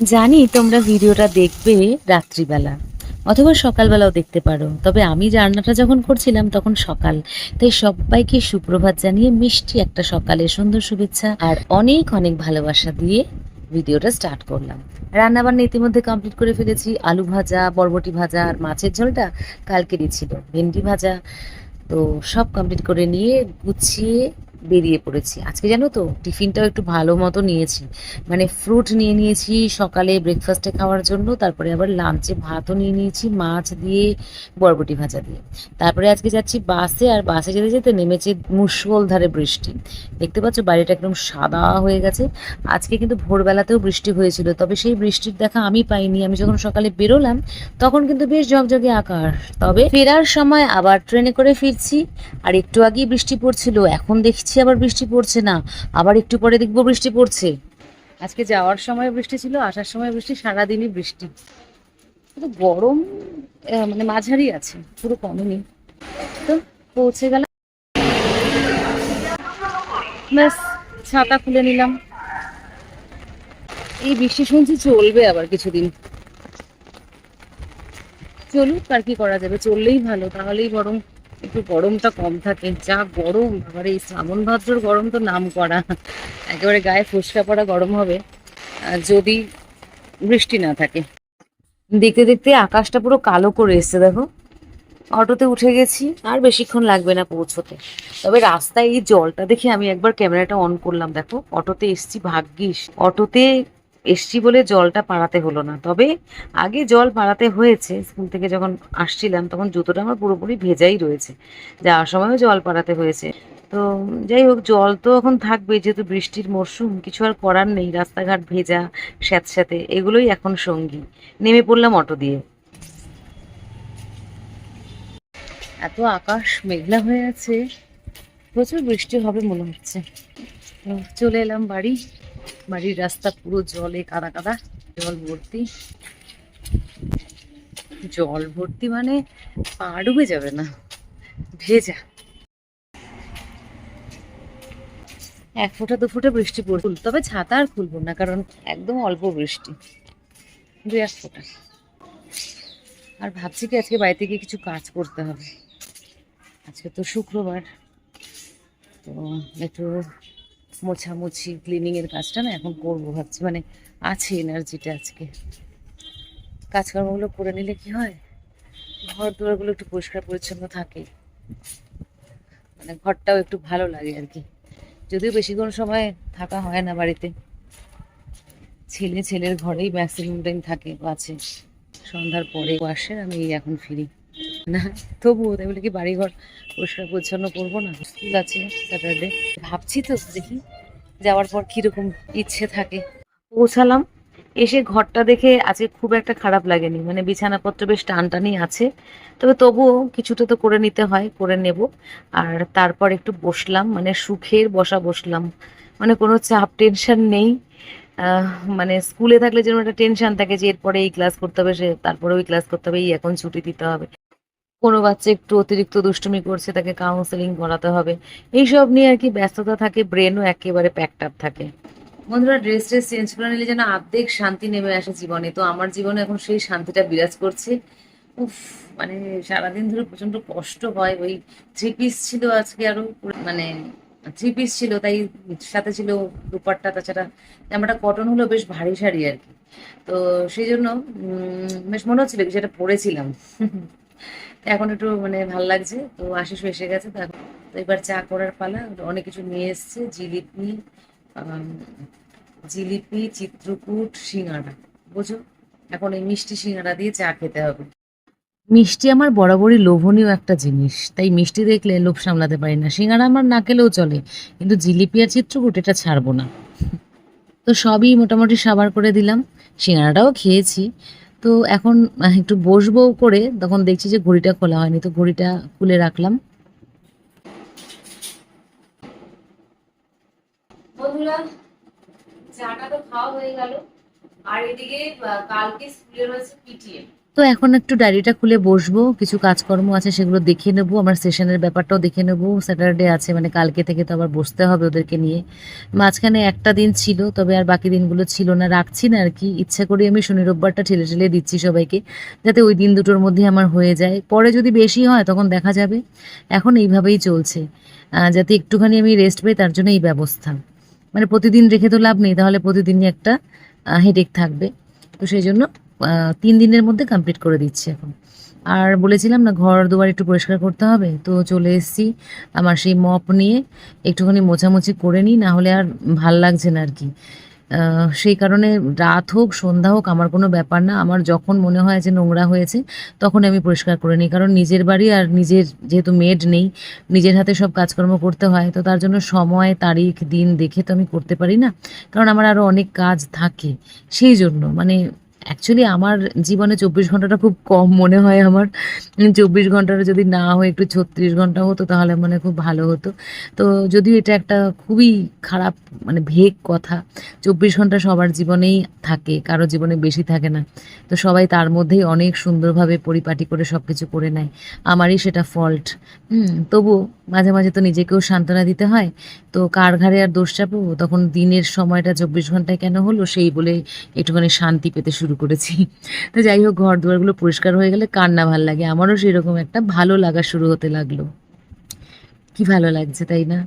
জানি তোমরা ভিডিওটা দেখবে রাত্রিবেলা, অথবা সকালবেলাও দেখতে পারো। তবে আমি রান্নাটা যখন করছিলাম তখন সকাল। তাই সবাইকে সুপ্রভাত জানিয়ে মিষ্টি একটা সকালে সুন্দর শুভেচ্ছা আর অনেক অনেক ভালোবাসা দিয়ে ভিডিওটা স্টার্ট করলাম। রান্নাবান্না ইতিমধ্যে কমপ্লিট করে ফেলেছি। আলু ভাজা, বরবটি ভাজা আর মাছের ঝোলটা কালকেরই ছিল। ভেন্ডি ভাজা, তো সব কমপ্লিট করে নিয়ে গুছিয়ে বেরিয়ে পড়েছি। আজকে জানো তো, টিফিনটাও একটু ভালো মতো নিয়েছি। মানে ফ্রুট নিয়ে নিয়েছি সকালে ব্রেকফাস্টে খাওয়ার জন্য, তারপরে আবার লাঞ্চে ভাতও নিয়ে নিয়েছি, মাছ দিয়ে, বরবটি ভাজা দিয়ে। তারপরে আজকে যাচ্ছি বাসে, আর বাসে যেতে যেতে নেমেছে মুষলধারে বৃষ্টি। দেখতে পাচ্ছ বাড়িটা একদম সাদা হয়ে গেছে। আজকে কিন্তু ভোরবেলাতেও বৃষ্টি হয়েছিল, তবে সেই বৃষ্টির দেখা আমি পাইনি। আমি যখন সকালে বেরোলাম, তখন কিন্তু বেশ ঝকঝকে আকাশ তবে ফেরার সময় আবার ট্রেনে করে ফিরছি, আর একটু আগেই বৃষ্টি পড়ছিল, এখন দেখছি আবার বৃষ্টি পড়ছে না। আবার একটু পরে দেখব বৃষ্টি পড়ছে। আজকে যাওয়ার সময় বৃষ্টি ছিল, আসার সময় বৃষ্টি, সারাদিনই বৃষ্টি। কিন্তু গরম মানে মাঝারি আছে, পুরো কমেনি তো পৌঁছে গেল ব্যাস, ছাতা খুলে নিলাম। এই বৃষ্টি শুনছি চলবে আবার কিছুদিন। চলুক আর কি করা যাবে, চললেই ভালো, তাহলেই বরং একটু গরমটা কম থাকে। যা গরম, আবার এই শ্রাবণ ভাদ্রর গরম তো নাম করা। একেবারে গায়ে ফুসকা পড়া গরম হবে। যদি বৃষ্টি না থাকে। দেখতে দেখতে আকাশটা পুরো কালো করে এসছে, দেখো। অটোতে উঠে গেছি, আর বেশিক্ষণ লাগবে না পৌঁছতে। তবে রাস্তায় এই জলটা দেখে আমি একবার ক্যামেরাটা অন করলাম, দেখো। অটোতে এসছি, ভাগ্যিস। অটোতে এসছি বলে জলটা পাড়াতে হলো না। তবে আগে জল পাড়াতে হয়েছে, স্কুল থেকে যখন আসছিলাম তখন জুতোটা আমার পুরোপুরি ভেজাই রয়েছে। যাওয়ার সময়ও জল পাড়াতে হয়েছে। তো যাই হোক, জল তো এখন থাকবে যেহেতু বৃষ্টির মরশুম, কিছু আর করার নেই। রাস্তাঘাট ভেজা, স্যাঁতস্যাঁতে, এগুলোই এখন সঙ্গী। নেমে পড়লাম অটো দিয়ে। এত আকাশ মেঘলা হয়ে আছে, প্রচুর বৃষ্টি হবে মনে হচ্ছে। চলে এলাম বাড়ি। বাড়ির রাস্তা পুরো জলে, কাদা কাদা, জল ভর্তি। জল ভর্তি মানে পা ডুবে যাবে না, ভেজা। এক ফোঁটা, দু ফোঁটা বৃষ্টি পড়ছে তবে ছাতা আর খুলবো না, কারণ একদম অল্প বৃষ্টি। দু এক ফোঁটা। আর ভাবছি কি আজকে বাড়িতে গিয়ে কিছু কাজ করতে হবে। আজকে তো শুক্রবার, তো একটু মোছামুছি ক্লিনিং এর কাজটা না এখন করব ভাবছি। মানে আছে এনার্জিটা আজকে। কাজকর্মগুলো করে নিলে কি হয়? ঘর দুয়ারগুলো একটু পরিষ্কার পরিচ্ছন্ন থাকে। মানে ঘরটাও একটু ভালো লাগে আর কি। যদিও বেশিক্ষণ সময় থাকা হয় না বাড়িতে। ছেলে, ছেলের ঘরেই ম্যাক্সিমাম টাইম থাকে আছে। সন্ধ্যার পরে আসে, আমি এখন ফিরি। না, তবুও তাই বলে কি বাড়িঘর পরিষ্কার পরিচ্ছন্ন করব না? স্কুল আছে স্যাটারডে ভাবছি তো দেখি যাওয়ার পর কীরকম ইচ্ছে থাকে। পৌঁছালাম, এসে ঘরটা দেখে আজকে খুব একটা খারাপ লাগেনি। মানে বিছানাপত্র বেশ টানটানি আছে। তবে তবুও কিছুটা তো করে নিতে হয়, করে নেব। আর তারপর একটু বসলাম মানে সুখের বসা বসলাম। মানে কোনো চাপ টেনশন নেই। মানে স্কুলে থাকলে যেন একটা টেনশন থাকে যে এরপরে এই ক্লাস করতে হবে, সে তারপরে ওই ক্লাস করতে হবে, এই এখন ছুটি দিতে হবে। কোনো বাচ্চা একটু অতিরিক্ত দুষ্টুমি করছে, তাকে কাউন্সেলিং করাতে হবে। এইসব নিয়ে আর কি ব্যস্ততা থাকে ব্রেনও একেবারে প্যাকড আপ থাকে। বন্ধুরা ড্রেস ট্রেস চেঞ্জ করে নিলে যেন আর্ধেক শান্তি নেমে আসে জীবনে। তো আমার জীবনে এখন সেই শান্তিটা বিরাজ করছে। উফ মানে সারাদিন ধরে প্রচণ্ড কষ্ট হয়। ওই থ্রি পিস ছিল আজকে আরও মানে থ্রি পিস ছিল, তাই সাথে ছিল দুপাট্টা, তাছাড়া জামাটা কটন হলো বেশ ভারী শাড়ি আর কি। তো সেই জন্য বেশ মনে হচ্ছিল কি সেটা পরেছিলাম। এখন একটু মানে ভালো লাগছে, তো আশিস এসে গেছে, তো এবার চা করার পালা, অনেক কিছু নিয়ে এসছে, জিলিপি জিলিপি, চিত্রকূট, সিঙ্গাড়া, বুঝো? এখন এই মিষ্টি সিঙ্গাড়া দিয়ে চা খেতে হবে। মিষ্টি আমার বরাবরই লোভনীয় একটা জিনিস, তাই মিষ্টি দেখলে লোভ সামলাতে পারি না। সিঙ্গাড়া আমার না খেলেও চলে, কিন্তু জিলিপি আর চিত্রকূট এটা ছাড়বো না। তো সবই মোটামুটি সাবার করে দিলাম, সিঙ্গাড়াটাও খেয়েছি। তো এখন একটু বসবো করে, তখন দেখছি যে ঘড়িটা খোলা হয়নি, তো ঘড়িটা খুলে রাখলাম। বন্ধুরা চাটা তো খাওয়া হয়ে গেল। আর এদিকে কালকে স্কুলে রয়েছে পিটিএম তো এখন একটু ডায়েরিটা খুলে বসবো, কিছু কাজকর্ম আছে সেগুলো দেখে নেব, আমার সেশনের ব্যাপারটাও দেখে নেব। স্যাটারডে আছে মানে কালকে থেকে তো আবার বসতে হবে ওদেরকে নিয়ে। মাঝখানে একটা দিন ছিল, তবে আর বাকি দিনগুলো ছিল না, রাখছি না আর কি। ইচ্ছা করে আমি শনি রোববারটা ঠেলে ঠেলে দিচ্ছি সবাইকে, যাতে ওই দিন দুটোর মধ্যে আমার হয়ে যায়। পরে যদি বেশি হয়, তখন দেখা যাবে। এখন এইভাবেই চলছে। যাতে একটুখানি আমি রেস্ট পাই, তার জন্য এই ব্যবস্থা। মানে প্রতিদিন রেখে তো লাভ নেই, তাহলে প্রতিদিনই একটা হেডেক থাকবে। তো সেই জন্য তিন দিনের মধ্যে কমপ্লিট করে দিচ্ছি এখন। আর বলেছিলাম না, ঘর দুয়ার একটু পরিষ্কার করতে হবে, তো চলে এসেছি আমার সেই মপ নিয়ে। একটুখানি মোছামুছি করে নিই, না হলে আর ভালো লাগছে না আর কি। সেই কারণে রাত হোক, সন্ধ্যা হোক, আমার কোনো ব্যাপার না। আমার যখন মনে হয় যে নোংরা হয়েছে, তখন আমি পরিষ্কার করে নিই। কারণ নিজের বাড়ি আর নিজের যেহেতু মেড নেই, নিজের হাতে সব কাজকর্ম করতে হয়, তো তার জন্য সময়, তারিখ, দিন দেখে তো আমি করতে পারি না। কারণ আমার আরও অনেক কাজ থাকে, সেই জন্য। মানে অ্যাকচুয়ালি আমার জীবনে চব্বিশ ঘন্টাটা খুব কম মনে হয় আমার। চব্বিশ ঘন্টাটা যদি না হয়, একটু ছত্রিশ ঘণ্টা হতো, তাহলে মানে খুব ভালো হতো। তো যদিও এটা একটা খুবই খারাপ মানে ভেগ কথা, চব্বিশ ঘণ্টা সবার জীবনেই থাকে, কারও জীবনে বেশি থাকে না। তো সবাই তার মধ্যেই অনেক সুন্দরভাবে পরিপাটি করে সব কিছু করে নেয়। আমারই সেটা ফল্ট তবুও মাঝে মাঝে তো নিজেকেও সান্ত্বনা দিতে হয়। তো কার ঘাড়ে আর দোষ চাপাবো? তখন দিনের সময়টা চব্বিশ ঘন্টায় কেন হলো? সেই বলে একটুখানি শান্তি পেতে শুরু করেছি। তো যাই হোক ঘর দুয়ারগুলো পরিষ্কার হয়ে গেলে কান্না ভালো লাগে? আমারও সেরকম একটা ভালো লাগা শুরু হতে লাগল। কি ভালো লাগছে, তাই না?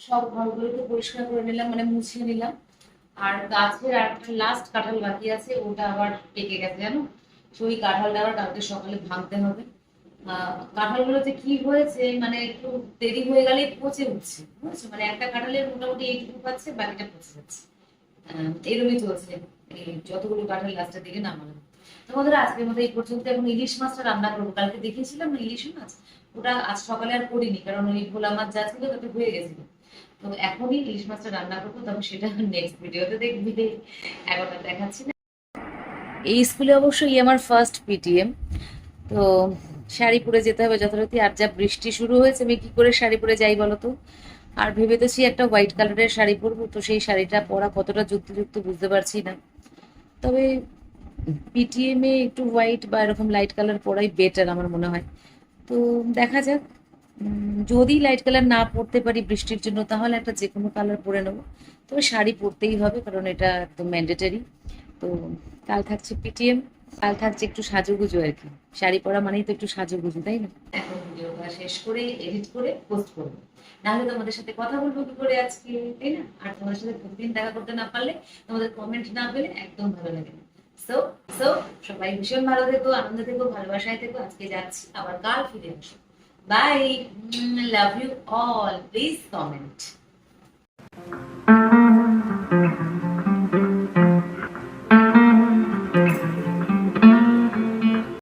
সব ঘরগুলোকে পরিষ্কার করে নিলাম মানে মুছিয়ে নিলাম। আর গাছের আর একটা লাস্ট কাঁঠাল বাকি আছে, ওটা আবার পেকে গেছে, জানো? তো ওই কাঁঠালটা আবার কালকে সকালে ভাঙতে হবে। কাঁঠালগুলোতে কি হয়েছে মানে একটু দেরি হয়ে গেলে পচে উঠছে, বুঝছ? মানে একটা কাঁঠালের মোটামুটি এইটুকু পাচ্ছে, বাকিটা পচে যাচ্ছে। এরমই চলছে। যতগুলো কাঁঠাল লাস্টের দিকে নামালাম। তোমাদের আজকের মতো এই পর্যন্ত। এখন ইলিশ মাছটা রান্না করব। কালকে দেখিয়েছিলাম না ইলিশ মাছ? ওটা আজ সকালে আর করিনি, কারণ ওই ভোলা মাছ যা ছিল তাতে হয়ে গেছিল। তো এখনই ইলিশ মাছটা রান্না করব তখন সেটা নেক্সট ভিডিওতে দেখবি। এখন আর দেখাচ্ছি না। এই স্কুলে অবশ্যই আমার ফার্স্ট পিটিএম তো শাড়ি পরে যেতে হবে যথারীতি। আর যা বৃষ্টি শুরু হয়েছে, আমি কি করে শাড়ি পরে যাই বলো তো? আর ভেবে ভেবেতেছি একটা হোয়াইট কালারের শাড়ি পরবো, তো সেই শাড়িটা পরা কতটা যুক্তিযুক্ত বুঝতে পারছি না। তবে পিটিএম এ একটু হোয়াইট বা এরকম লাইট কালার পরাই বেটার আমার মনে হয়। তো দেখা যাক যদি লাইট কালার না পরতে পারি বৃষ্টির জন্য, তাহলে একটা যে কোনো কালার পরে নেব। তবে শাড়ি পরতেই হবে, কারণ এটা একদম ম্যান্ডেটারি তো কাল থাকছে পিটিএম কাল থাকছে একটু সাজুগুজু আর কি। শাড়ি পরা মানেই তো একটু সাজুগুজু, তাই না? ভিডিওটা শেষ করে এডিট করে পোস্ট করব। নাহলে তোমাদের সাথে কথা বলব কি করে আজকে, তাই না? আর তোমাদের সাথে প্রতিদিন দেখা করতে না পারলে তোমাদের কমেন্ট না পেলে একদম ভালো লাগে না। সো সো সবাই ভীষণ ভালো থেকো, আনন্দ থেকো, ভালোবাসায় থেকো। আজকে যাচ্ছি আবার কাল ফিরে আসো bye love you all please comment